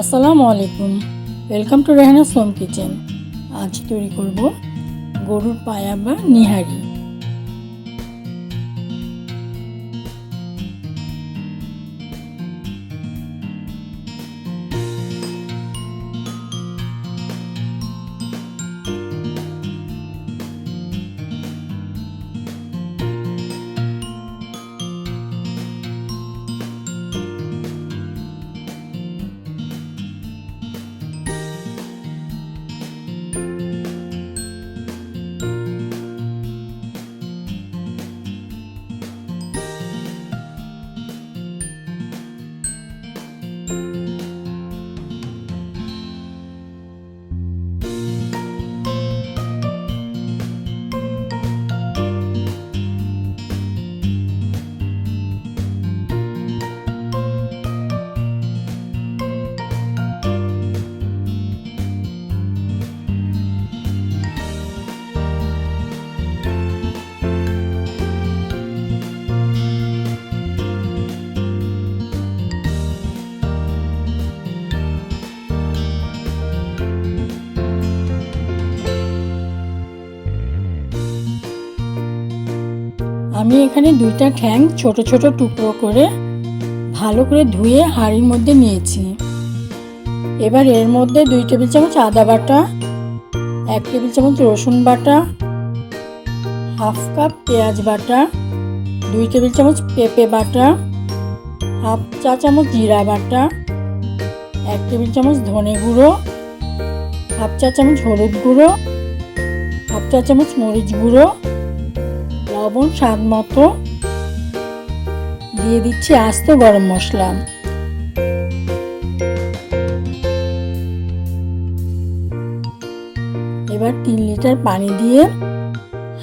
আসসালামু আলাইকুম। Welcome to Rehana Som kitchen আজ তৈরি করব গরুর পায়া বা নিহারি। আমি এখানে দুইটা ঠ্যাং ছোট ছোট টুকরো করে ভালো করে ধুয়ে হাঁড়ির মধ্যে নিয়েছি। এবার এর মধ্যে দুই টেবিল চামচ আদা বাটা, এক টেবিল চামচ রসুন বাটা, হাফ কাপ পেঁয়াজ বাটা, দুই টেবিল চামচ পেঁপে বাটা, হাফ চা চামচ জিরা বাটা, এক টেবিল চামচ ধনে গুঁড়ো, হাফ চা চামচ হলুদ গুঁড়ো, হাফ চা চামচ মরিচ গুঁড়ো লবণ, স্বাদ মতো দিয়ে দিচ্ছি আস্ত গরম মশলা। এবার তিন লিটার পানি দিয়ে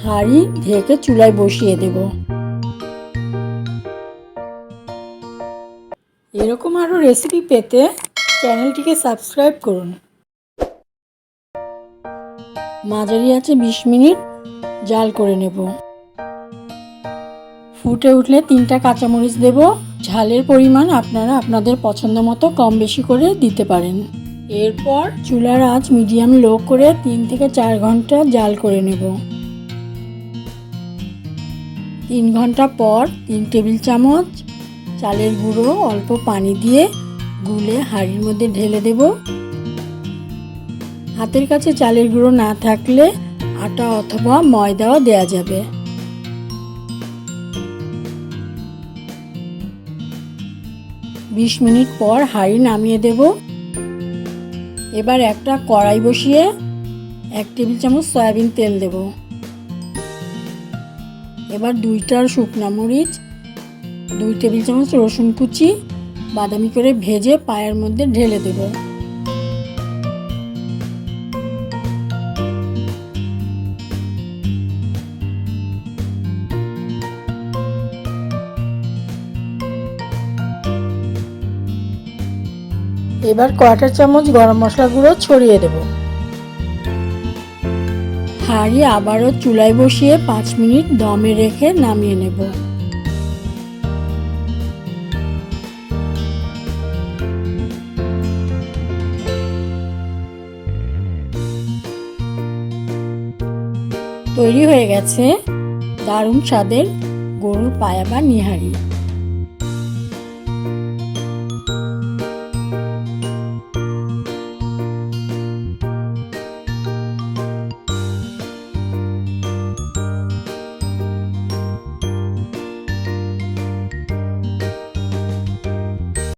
হাঁড়ি ঢেকে চুলায় বসিয়ে দেব। এরকম আরও রেসিপি পেতে চ্যানেলটিকে সাবস্ক্রাইব করুন। মাঝারি আছে বিশ মিনিট জাল করে নেব। ফুটে উঠলে তিনটা কাঁচামরিচ দেব। ঝালের পরিমাণ আপনারা আপনাদের পছন্দ মতো কম বেশি করে দিতে পারেন। এরপর চুলার আঁচ মিডিয়াম লো করে তিন থেকে চার ঘণ্টা জাল করে নেব। তিন ঘণ্টা পর তিন টেবিল চামচ চালের গুঁড়ো অল্প পানি দিয়ে গুলে হাঁড়ির মধ্যে ঢেলে দেব। হাতের কাছে চালের গুঁড়ো না থাকলে আটা অথবা ময়দাও দেয়া যাবে। বিশ মিনিট পর হাঁড়ি নামিয়ে দেব। এবার একটা কড়াই বসিয়ে এক টেবিল চামচ সয়াবিন তেল দেব। এবার দুইটার শুকনো মরিচ, দুই টেবিল চামচ রসুন কুচি, বাদামি করে ভেজে পায়ের মধ্যে ঢেলে দেব। এবার কয়টা চামচ গরম মশলা গুঁড়ো ছড়িয়ে দেব। হাঁড়ি আবারও চুলায় বসিয়ে পাঁচ মিনিট দমে রেখে নামিয়ে নেব। তৈরি হয়ে গেছে দারুণ স্বাদের গরুর পায়া বা নিহারি।